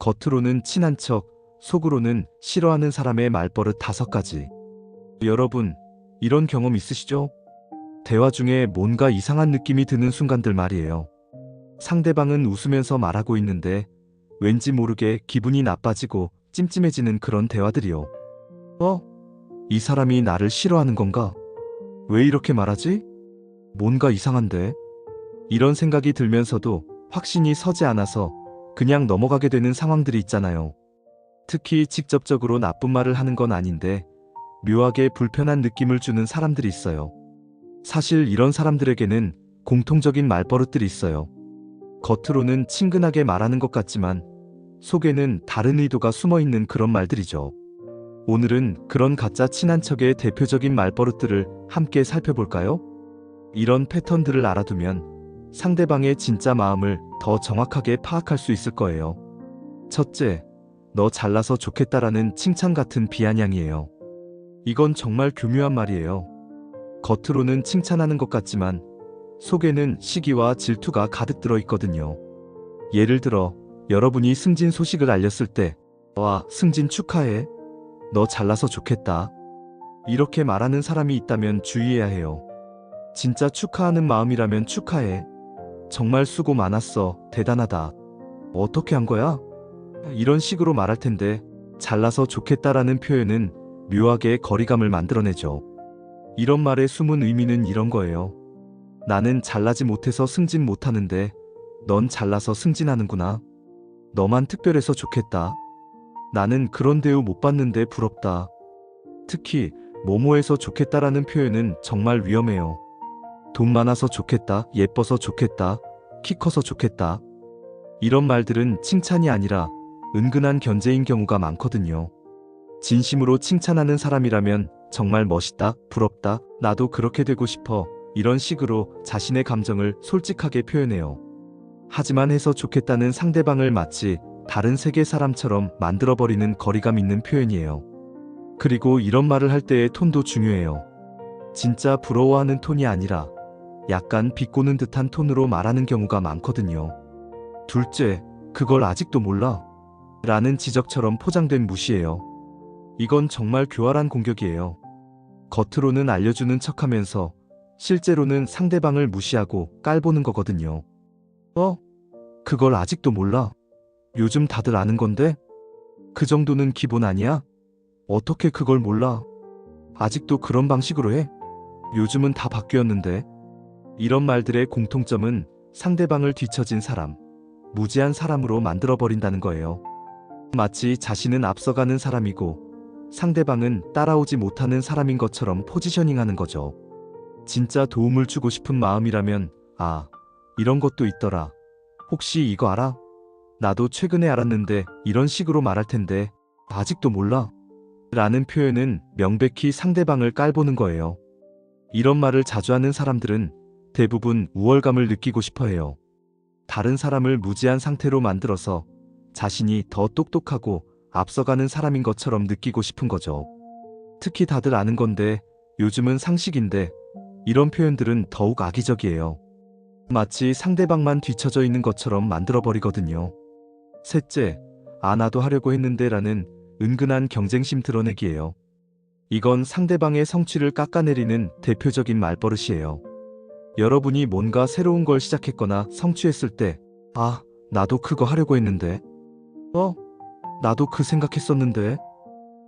겉으로는 친한 척, 속으로는 싫어하는 사람의 말버릇 다섯 가지. 여러분, 이런 경험 있으시죠? 대화 중에 뭔가 이상한 느낌이 드는 순간들 말이에요. 상대방은 웃으면서 말하고 있는데 왠지 모르게 기분이 나빠지고 찜찜해지는 그런 대화들이요. 어? 이 사람이 나를 싫어하는 건가? 왜 이렇게 말하지? 뭔가 이상한데? 이런 생각이 들면서도 확신이 서지 않아서 그냥 넘어가게 되는 상황들이 있잖아요. 특히 직접적으로 나쁜 말을 하는 건 아닌데 묘하게 불편한 느낌을 주는 사람들이 있어요. 사실 이런 사람들에게는 공통적인 말버릇들이 있어요. 겉으로는 친근하게 말하는 것 같지만 속에는 다른 의도가 숨어 있는 그런 말들이죠. 오늘은 그런 가짜 친한 척의 대표적인 말버릇들을 함께 살펴볼까요? 이런 패턴들을 알아두면 상대방의 진짜 마음을 더 정확하게 파악할 수 있을 거예요. 첫째, 너 잘나서 좋겠다라는 칭찬 같은 비아냥이에요. 이건 정말 교묘한 말이에요. 겉으로는 칭찬하는 것 같지만 속에는 시기와 질투가 가득 들어 있거든요. 예를 들어 여러분이 승진 소식을 알렸을 때, 와, 승진 축하해. 너 잘나서 좋겠다. 이렇게 말하는 사람이 있다면 주의해야 해요. 진짜 축하하는 마음이라면 축하해. 정말 수고 많았어. 대단하다. 어떻게 한 거야? 이런 식으로 말할 텐데, 잘나서 좋겠다라는 표현은 묘하게 거리감을 만들어내죠. 이런 말의 숨은 의미는 이런 거예요. 나는 잘나지 못해서 승진 못하는데, 넌 잘나서 승진하는구나. 너만 특별해서 좋겠다. 나는 그런 대우 못 받는데 부럽다. 특히 모모에서 좋겠다라는 표현은 정말 위험해요. 돈 많아서 좋겠다, 예뻐서 좋겠다, 키 커서 좋겠다. 이런 말들은 칭찬이 아니라 은근한 견제인 경우가 많거든요. 진심으로 칭찬하는 사람이라면 정말 멋있다, 부럽다, 나도 그렇게 되고 싶어. 이런 식으로 자신의 감정을 솔직하게 표현해요. 하지만 해서 좋겠다는 상대방을 마치 다른 세계 사람처럼 만들어버리는 거리감 있는 표현이에요. 그리고 이런 말을 할 때의 톤도 중요해요. 진짜 부러워하는 톤이 아니라 약간 비꼬는 듯한 톤으로 말하는 경우가 많거든요. 둘째, 그걸 아직도 몰라. 라는 지적처럼 포장된 무시예요. 이건 정말 교활한 공격이에요. 겉으로는 알려주는 척 하면서 실제로는 상대방을 무시하고 깔보는 거거든요. 어? 그걸 아직도 몰라. 요즘 다들 아는 건데? 그 정도는 기본 아니야? 어떻게 그걸 몰라? 아직도 그런 방식으로 해? 요즘은 다 바뀌었는데. 이런 말들의 공통점은 상대방을 뒤처진 사람, 무지한 사람으로 만들어버린다는 거예요. 마치 자신은 앞서가는 사람이고 상대방은 따라오지 못하는 사람인 것처럼 포지셔닝 하는 거죠. 진짜 도움을 주고 싶은 마음이라면, 아, 이런 것도 있더라. 혹시 이거 알아? 나도 최근에 알았는데 이런 식으로 말할 텐데 아직도 몰라. 라는 표현은 명백히 상대방을 깔보는 거예요. 이런 말을 자주 하는 사람들은 대부분 우월감을 느끼고 싶어 해요. 다른 사람을 무지한 상태로 만들어서 자신이 더 똑똑하고 앞서가는 사람인 것처럼 느끼고 싶은 거죠. 특히 다들 아는 건데 요즘은 상식인데 이런 표현들은 더욱 악의적이에요. 마치 상대방만 뒤처져 있는 것처럼 만들어버리거든요. 셋째, 안아도 하려고 했는데 라는 은근한 경쟁심 드러내기예요. 이건 상대방의 성취를 깎아내리는 대표적인 말버릇이에요. 여러분이 뭔가 새로운 걸 시작했거나 성취했을 때, 아, 나도 그거 하려고 했는데. 어? 나도 그 생각했었는데.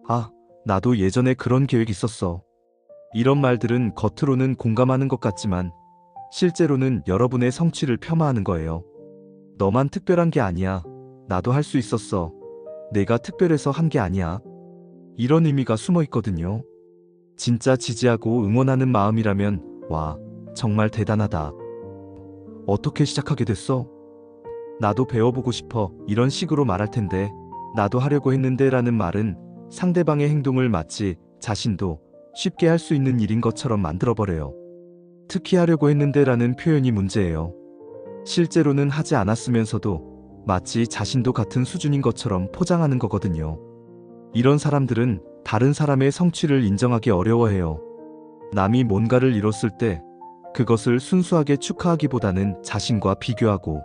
아, 나도 예전에 그런 계획 있었어. 이런 말들은 겉으로는 공감하는 것 같지만 실제로는 여러분의 성취를 폄하하는 거예요. 너만 특별한 게 아니야. 나도 할 수 있었어. 내가 특별해서 한 게 아니야. 이런 의미가 숨어 있거든요. 진짜 지지하고 응원하는 마음이라면, 와, 정말 대단하다. 어떻게 시작하게 됐어? 나도 배워보고 싶어. 이런 식으로 말할 텐데, 나도 하려고 했는데 라는 말은 상대방의 행동을 마치 자신도 쉽게 할 수 있는 일인 것처럼 만들어버려요. 특히 하려고 했는데 라는 표현이 문제예요. 실제로는 하지 않았으면서도 마치 자신도 같은 수준인 것처럼 포장하는 거거든요. 이런 사람들은 다른 사람의 성취를 인정하기 어려워해요. 남이 뭔가를 이뤘을 때 그것을 순수하게 축하하기보다는 자신과 비교하고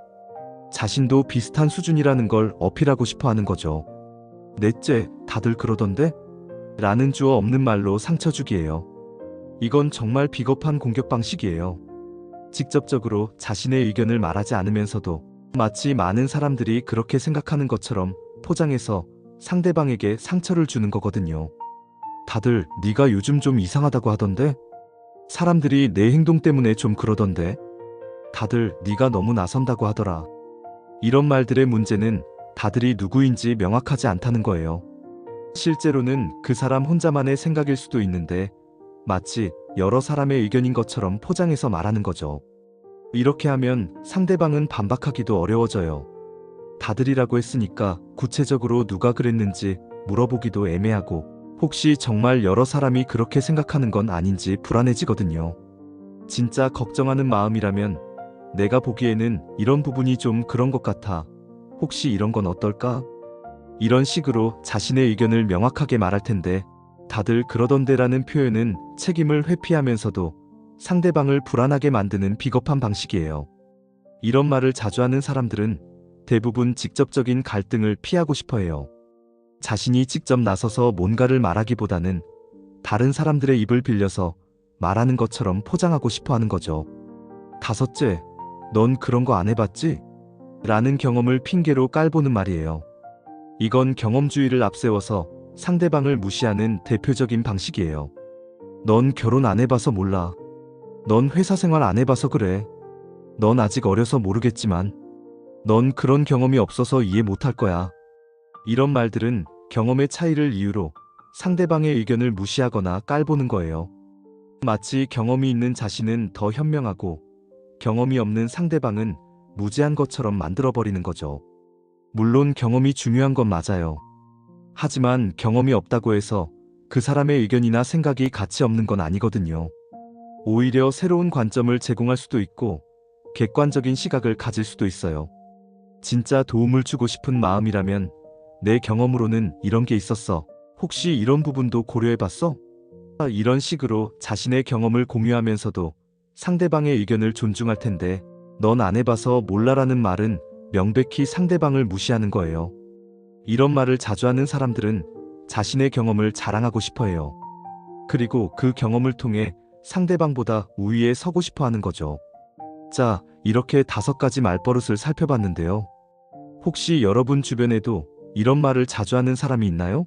자신도 비슷한 수준이라는 걸 어필하고 싶어 하는 거죠. 넷째, 다들 그러던데? 라는 주어 없는 말로 상처 주기예요. 이건 정말 비겁한 공격 방식이에요. 직접적으로 자신의 의견을 말하지 않으면서도 마치 많은 사람들이 그렇게 생각하는 것처럼 포장해서 상대방에게 상처를 주는 거거든요. 다들 네가 요즘 좀 이상하다고 하던데? 사람들이 내 행동 때문에 좀 그러던데? 다들 네가 너무 나선다고 하더라. 이런 말들의 문제는 다들이 누구인지 명확하지 않다는 거예요. 실제로는 그 사람 혼자만의 생각일 수도 있는데 마치 여러 사람의 의견인 것처럼 포장해서 말하는 거죠. 이렇게 하면 상대방은 반박하기도 어려워져요. 다들이라고 했으니까 구체적으로 누가 그랬는지 물어보기도 애매하고 혹시 정말 여러 사람이 그렇게 생각하는 건 아닌지 불안해지거든요. 진짜 걱정하는 마음이라면 내가 보기에는 이런 부분이 좀 그런 것 같아. 혹시 이런 건 어떨까? 이런 식으로 자신의 의견을 명확하게 말할 텐데 다들 그러던데라는 표현은 책임을 회피하면서도 상대방을 불안하게 만드는 비겁한 방식이에요. 이런 말을 자주 하는 사람들은 대부분 직접적인 갈등을 피하고 싶어 해요. 자신이 직접 나서서 뭔가를 말하기보다는 다른 사람들의 입을 빌려서 말하는 것처럼 포장하고 싶어 하는 거죠. 다섯째, 넌 그런 거 안 해봤지? 라는 경험을 핑계로 깔보는 말이에요. 이건 경험주의를 앞세워서 상대방을 무시하는 대표적인 방식이에요. 넌 결혼 안 해봐서 몰라. 넌 회사 생활 안 해봐서 그래. 넌 아직 어려서 모르겠지만, 넌 그런 경험이 없어서 이해 못할 거야. 이런 말들은 경험의 차이를 이유로 상대방의 의견을 무시하거나 깔보는 거예요. 마치 경험이 있는 자신은 더 현명하고 경험이 없는 상대방은 무지한 것처럼 만들어버리는 거죠. 물론 경험이 중요한 건 맞아요. 하지만 경험이 없다고 해서 그 사람의 의견이나 생각이 가치 없는 건 아니거든요. 오히려 새로운 관점을 제공할 수도 있고 객관적인 시각을 가질 수도 있어요. 진짜 도움을 주고 싶은 마음이라면 내 경험으로는 이런 게 있었어. 혹시 이런 부분도 고려해 봤어? 이런 식으로 자신의 경험을 공유하면서도 상대방의 의견을 존중할 텐데 넌 안 해봐서 몰라라는 말은 명백히 상대방을 무시하는 거예요. 이런 말을 자주 하는 사람들은 자신의 경험을 자랑하고 싶어 해요. 그리고 그 경험을 통해 상대방보다 우위에 서고 싶어 하는 거죠. 자, 이렇게 다섯 가지 말버릇을 살펴봤는데요. 혹시 여러분 주변에도 이런 말을 자주 하는 사람이 있나요?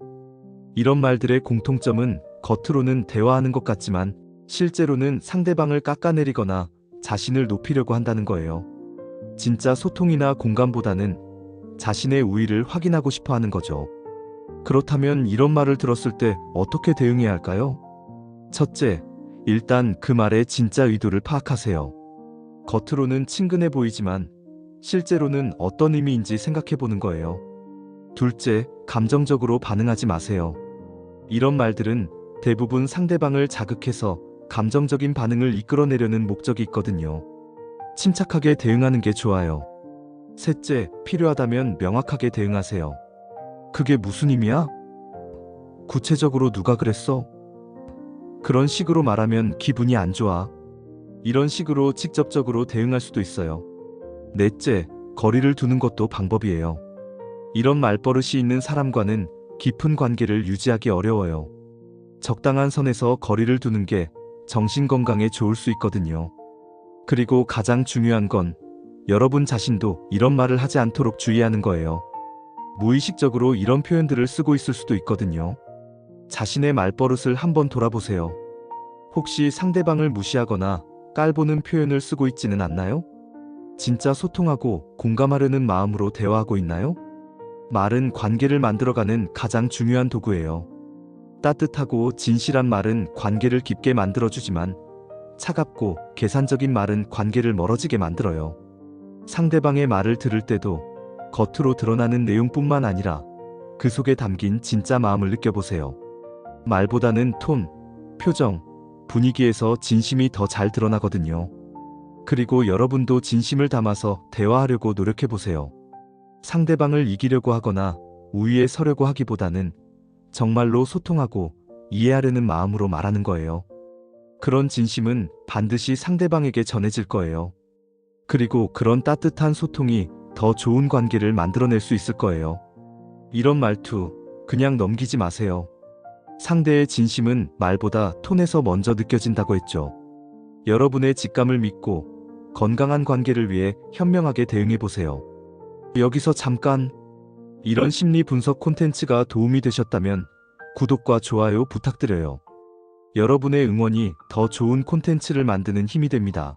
이런 말들의 공통점은 겉으로는 대화하는 것 같지만 실제로는 상대방을 깎아내리거나 자신을 높이려고 한다는 거예요. 진짜 소통이나 공감보다는 자신의 우위를 확인하고 싶어 하는 거죠. 그렇다면 이런 말을 들었을 때 어떻게 대응해야 할까요? 첫째, 일단 그 말의 진짜 의도를 파악하세요. 겉으로는 친근해 보이지만 실제로는 어떤 의미인지 생각해 보는 거예요. 둘째, 감정적으로 반응하지 마세요. 이런 말들은 대부분 상대방을 자극해서 감정적인 반응을 이끌어내려는 목적이 있거든요. 침착하게 대응하는 게 좋아요. 셋째, 필요하다면 명확하게 대응하세요. 그게 무슨 의미야? 구체적으로 누가 그랬어? 그런 식으로 말하면 기분이 안 좋아. 이런 식으로 직접적으로 대응할 수도 있어요. 넷째, 거리를 두는 것도 방법이에요. 이런 말버릇이 있는 사람과는 깊은 관계를 유지하기 어려워요. 적당한 선에서 거리를 두는 게 정신 건강에 좋을 수 있거든요. 그리고 가장 중요한 건 여러분 자신도 이런 말을 하지 않도록 주의하는 거예요. 무의식적으로 이런 표현들을 쓰고 있을 수도 있거든요. 자신의 말버릇을 한번 돌아보세요. 혹시 상대방을 무시하거나 깔보는 표현을 쓰고 있지는 않나요? 진짜 소통하고 공감하려는 마음으로 대화하고 있나요? 말은 관계를 만들어가는 가장 중요한 도구예요. 따뜻하고 진실한 말은 관계를 깊게 만들어주지만 차갑고 계산적인 말은 관계를 멀어지게 만들어요. 상대방의 말을 들을 때도 겉으로 드러나는 내용뿐만 아니라 그 속에 담긴 진짜 마음을 느껴보세요. 말보다는 톤, 표정, 분위기에서 진심이 더 잘 드러나거든요. 그리고 여러분도 진심을 담아서 대화하려고 노력해보세요. 상대방을 이기려고 하거나 우위에 서려고 하기보다는 정말로 소통하고 이해하려는 마음으로 말하는 거예요. 그런 진심은 반드시 상대방에게 전해질 거예요. 그리고 그런 따뜻한 소통이 더 좋은 관계를 만들어낼 수 있을 거예요. 이런 말투, 그냥 넘기지 마세요. 상대의 진심은 말보다 톤에서 먼저 느껴진다고 했죠. 여러분의 직감을 믿고 건강한 관계를 위해 현명하게 대응해 보세요. 여기서 잠깐 이런 심리 분석 콘텐츠가 도움이 되셨다면 구독과 좋아요 부탁드려요. 여러분의 응원이 더 좋은 콘텐츠를 만드는 힘이 됩니다.